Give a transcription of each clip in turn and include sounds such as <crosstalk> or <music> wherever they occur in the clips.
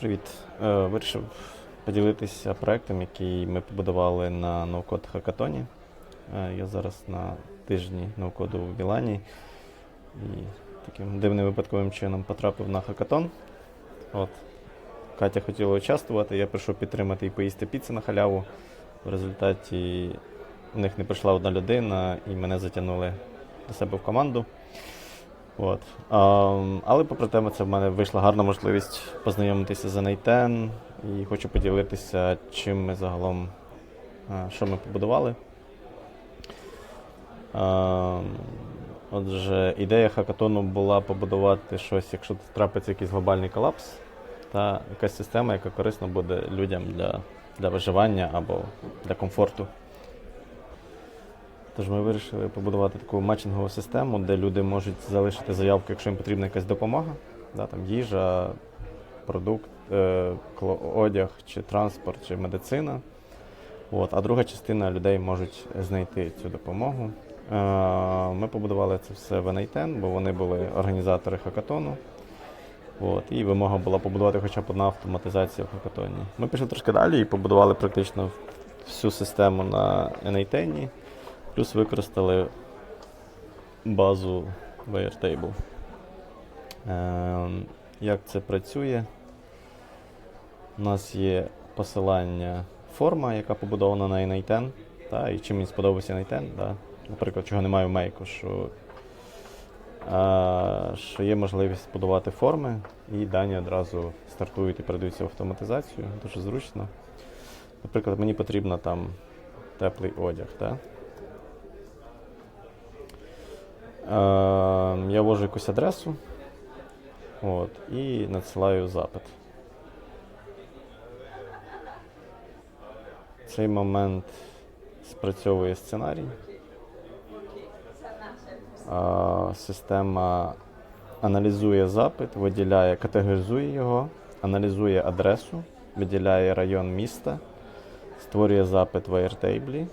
Привіт. Е, Вирішив поділитися проектом, який ми побудували на ноу-код хакатоні. Е, Я зараз на тижні ноу-коду в Мілані і таким дивним випадковим чином потрапив на хакатон. От. Катя хотіла участвувати, я прийшов підтримати і поїсти піци на халяву. В результаті у них не прийшла одна людина і мене затягнули до себе в команду. От. А, але попри те, це в мене вийшла гарна можливість познайомитися з N8 і хочу поділитися, чим ми загалом, що ми побудували. А, отже, ідея хакатону була побудувати щось, якщо трапиться якийсь глобальний колапс, та якась система, яка корисна буде людям для, для виживання або для комфорту. Тож ми вирішили побудувати таку матчингову систему, де люди можуть залишити заявку, якщо їм потрібна якась допомога, да, там їжа, продукт, е, одяг, чи транспорт, чи медицина. От, а друга частина людей можуть знайти цю допомогу. Е, ми побудували це все в NITEN, бо вони були організатори хакатону. От, і вимога була побудувати хоча б одна автоматизація в хакатоні. Ми пішли трошки далі і побудували практично всю систему на NITEN. Плюс використали базу Airtable. Ем, як це працює? У нас є посилання форма, яка побудована на N8, та, і чим мені сподобався N8, да. наприклад, чого немає в мейку, що, а, що є можливість будувати форми, і дані одразу стартують і передаються в автоматизацію, дуже зручно. Наприклад, мені потрібно там теплий одяг. Да? Е, я ввожу якусь адресу от, і надсилаю запит. В цей момент спрацьовує сценарій. Система аналізує запит, виділяє, категоризує його, аналізує адресу, виділяє район міста, створює запит в Airtable,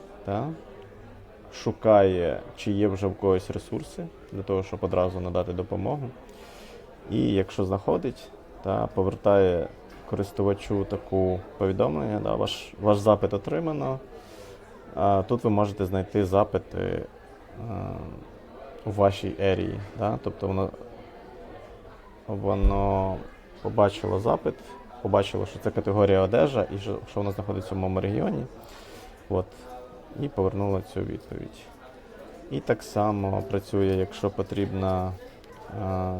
шукає, чи є вже в когось ресурси для того, щоб одразу надати допомогу. І якщо знаходить, та повертає користувачу таку повідомлення, да, ваш, ваш запит отримано. А, тут ви можете знайти запити а, у вашій ерії. Да? Тобто воно, воно побачило запит, побачило, що це категорія одежа і що, вона знаходиться в моєму регіоні. От, і повернула цю відповідь. І так само працює, якщо потрібно, а,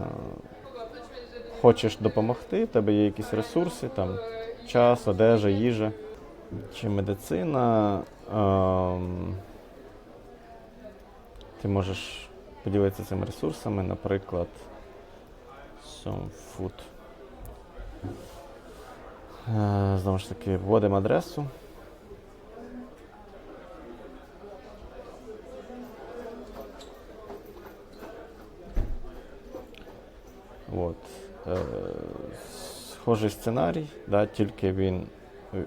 хочеш допомогти, в тебе є якісь ресурси, там час, одежа, їжа чи медицина. ем, ти можеш поділитися цими ресурсами, наприклад, some food. Е, Знову ж таки, вводимо адресу. От. Е, схожий сценарій, да, тільки він,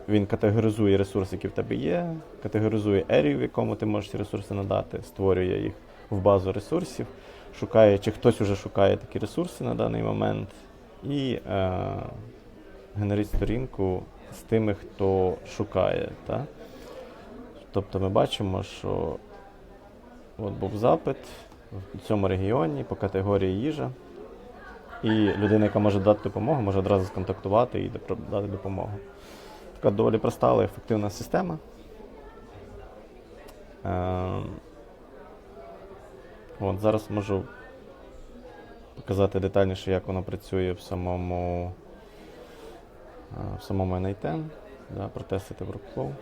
він категоризує ресурси, які в тебе є, категоризує ерію, в якому ти можеш ці ресурси надати, створює їх в базу ресурсів, шукає, чи хтось вже шукає такі ресурси на даний момент, і е, генерить сторінку з тими, хто шукає. Та? Тобто ми бачимо, що от був запит в цьому регіоні по категорії їжа. І людина, яка може дати допомогу, може одразу сконтактувати і дати допомогу. Така доволі проста, але ефективна система. Ем, От, зараз можу показати детальніше, як воно працює в самому, е, в самому N8, да, протестити workflow.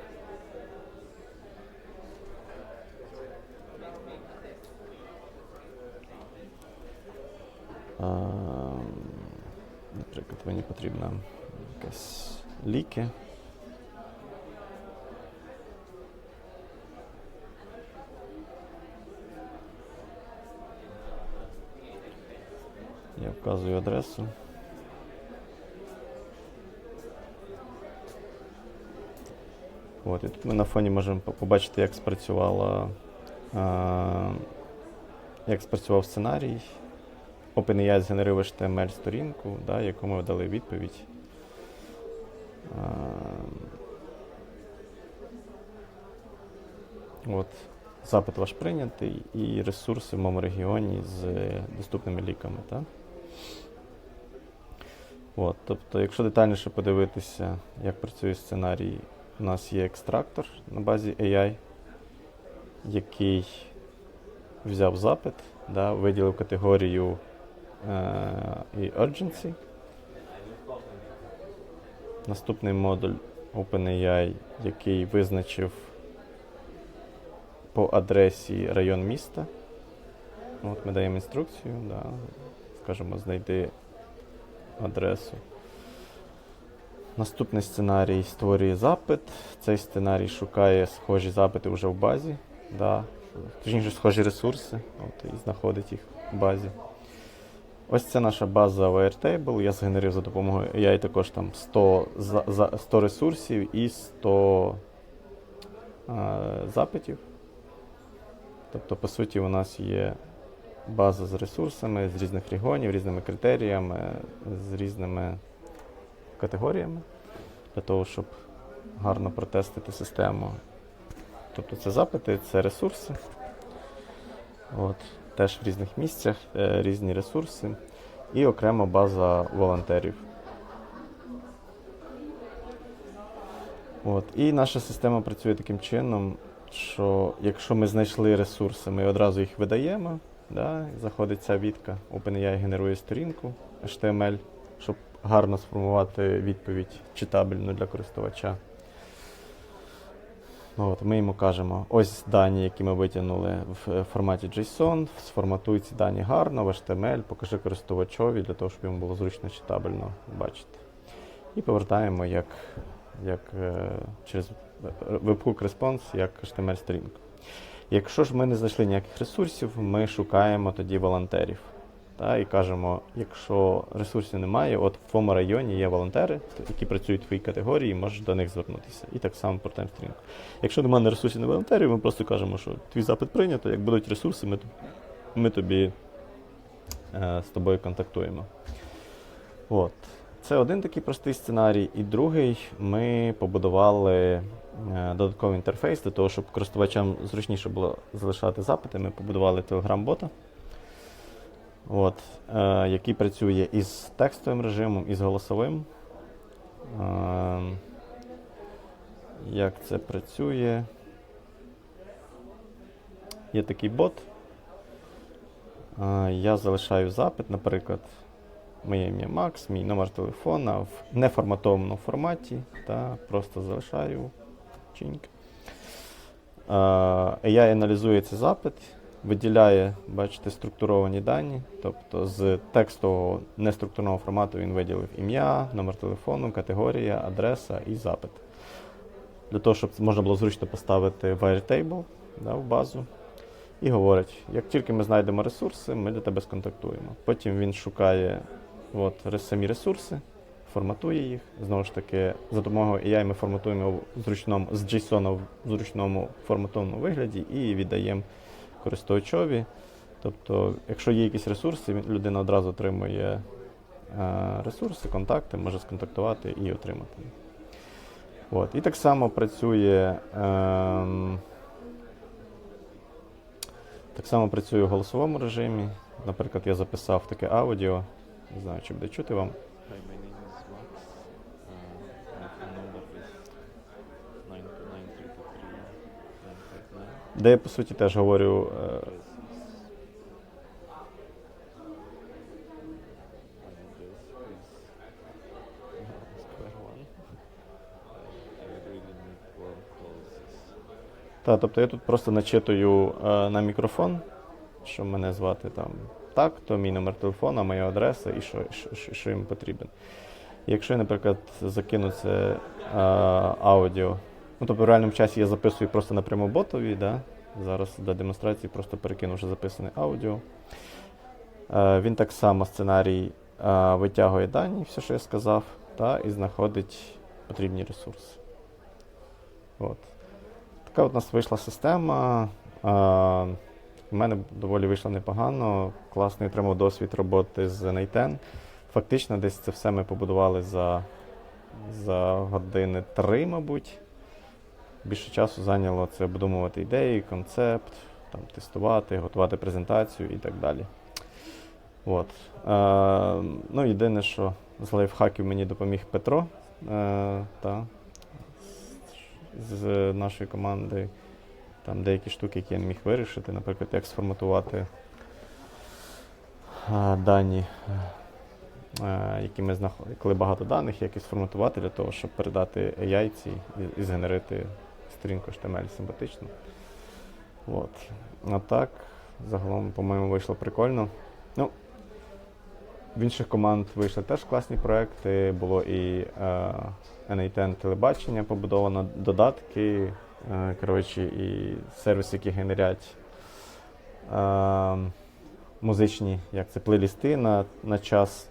Ем, Наприклад, мені потрібна якась ліки. Я вказую адресу. От, і тут ми на фоні можемо побачити, як спрацювала, е, як спрацював сценарій. OpenAI згенерив HTML-сторінку, да, яку ми дали відповідь. От, запит ваш прийнятий і ресурси в моєму регіоні з доступними ліками. Так? От, тобто, якщо детальніше подивитися, як працює сценарій, у нас є екстрактор на базі AI, який взяв запит, да, виділив категорію і urgency. Наступний модуль OpenAI, який визначив по адресі район міста. От ми даємо інструкцію, да, скажімо, знайди адресу. Наступний сценарій створює запит. Цей сценарій шукає схожі запити вже в базі, да, точніше схожі ресурси от, і знаходить їх в базі. Ось це наша база Airtable. Я згенерив за допомогою AI також там 100, за, за, 100 ресурсів і 100 е, запитів. Тобто, по суті, у нас є база з ресурсами з різних регіонів, різними критеріями, з різними категоріями для того, щоб гарно протестити систему. Тобто це запити, це ресурси. От, теж в різних місцях, е, різні ресурси. І окрема база волонтерів. От. І наша система працює таким чином, що якщо ми знайшли ресурси, ми одразу їх видаємо. Да? Заходить ця відка, OpenAI генерує сторінку HTML, щоб гарно сформувати відповідь читабельну для користувача. От, ми йому кажемо, ось дані, які ми витягнули в форматі JSON, сформатуй ці дані гарно в HTML, покажи користувачові для того, щоб йому було зручно читабельно бачити. І повертаємо як, як е, через webhook response, як HTML-сторінку. Якщо ж ми не знайшли ніяких ресурсів, ми шукаємо тоді волонтерів. Та, і кажемо, якщо ресурсів немає, от в твоєму районі є волонтери, які працюють в твоїй категорії, можеш до них звернутися. І так само повертаємо сторінку. Якщо немає ресурсів на волонтерів, ми просто кажемо, що твій запит прийнято, як будуть ресурси, ми, ми тобі е, з тобою контактуємо. От. Це один такий простий сценарій. І другий, ми побудували е, додатковий інтерфейс для того, щоб користувачам зручніше було залишати запити. Ми побудували Telegram-бота, от, е, який працює із текстовим режимом, і з голосовим. Е, як це працює? Є такий бот. Е, я залишаю запит, наприклад. Моє ім'я Макс, мій номер телефона в неформатованому форматі. Та просто залишаю чиньк. Е, AI аналізує цей запит, виділяє, бачите, структуровані дані. Тобто з текстового неструктурного формату він виділив ім'я, номер телефону, категорія, адреса і запит. Для того, щоб можна було зручно поставити в да, в базу. І говорить, як тільки ми знайдемо ресурси, ми для тебе сконтактуємо. Потім він шукає от, самі ресурси, форматує їх. Знову ж таки, за допомогою AI ми форматуємо в зручному, з JSON в зручному форматовому вигляді і віддаємо користувачові. Тобто, якщо є якісь ресурси, людина одразу отримує е, ресурси, контакти, може сконтактувати і отримати. От. І так само працює. ем, так само працює в голосовому режимі. Наприклад, я записав таке аудіо. Не знаю, чи буде чути вам. Де я по суті теж говорю. е, Та, тобто я тут просто начитую е, на мікрофон, що мене звати там так, то мій номер телефона, моя адреса і що, що, що, їм потрібен. Якщо я, наприклад, закину це е, аудіо, ну тобто в реальному часі я записую просто напряму ботові, да? Зараз для демонстрації просто перекину вже записане аудіо. Е, він так само сценарій е, витягує дані, все, що я сказав, та, і знаходить потрібні ресурси. От. Така от у нас вийшла система. У мене доволі вийшло непогано. Класний отримав досвід роботи з Нейтен. Фактично, десь це все ми побудували за за години три, мабуть. Більше часу зайняло це обдумувати ідеї, концепт, там, тестувати, готувати презентацію і так далі. От. Е, ну, єдине, що з лайфхаків мені допоміг Петро е, та, з, з нашої команди. Там деякі штуки, які я не міг вирішити, наприклад, як сформатувати е, дані, е, які ми знаходимо, коли багато даних, як їх сформатувати для того, щоб передати AI ці і, і згенерити сторінку HTML симпатично. От. А так, загалом, по-моєму, вийшло прикольно. Ну, в інших команд вийшли теж класні проекти. Було і е, NA10 телебачення побудовано, додатки, е, коротше, і сервіси, які генерять е, музичні, як це, плейлісти на, на час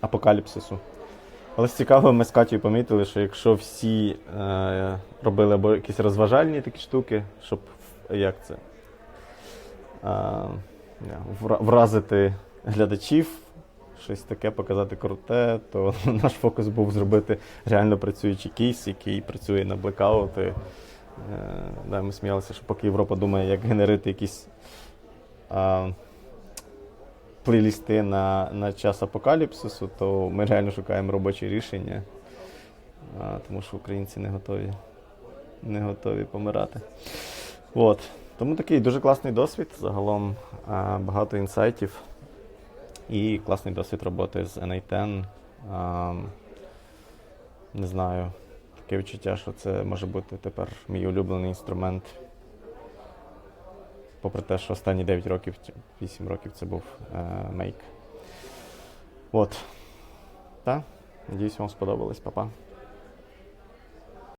апокаліпсису. Але з цікавого ми з Катєю помітили, що якщо всі е, робили або якісь розважальні такі штуки, щоб як це, е, вразити глядачів, щось таке показати круте, то <laughs> наш фокус був зробити реально працюючий кейс, який працює на блекаути. Е, да, ми сміялися, що поки Європа думає, як генерити якісь а, плейлісти на, на час апокаліпсису, то ми реально шукаємо робочі рішення, а, тому що українці не готові, не готові помирати. От. Тому такий дуже класний досвід. Загалом а, багато інсайтів і класний досвід роботи з NA10. А, не знаю, таке відчуття, що це може бути тепер мій улюблений інструмент. Попри те, що останні 9 років, чи 8 років це був е, От. Та, Надіюсь, вам сподобалось, Па-па.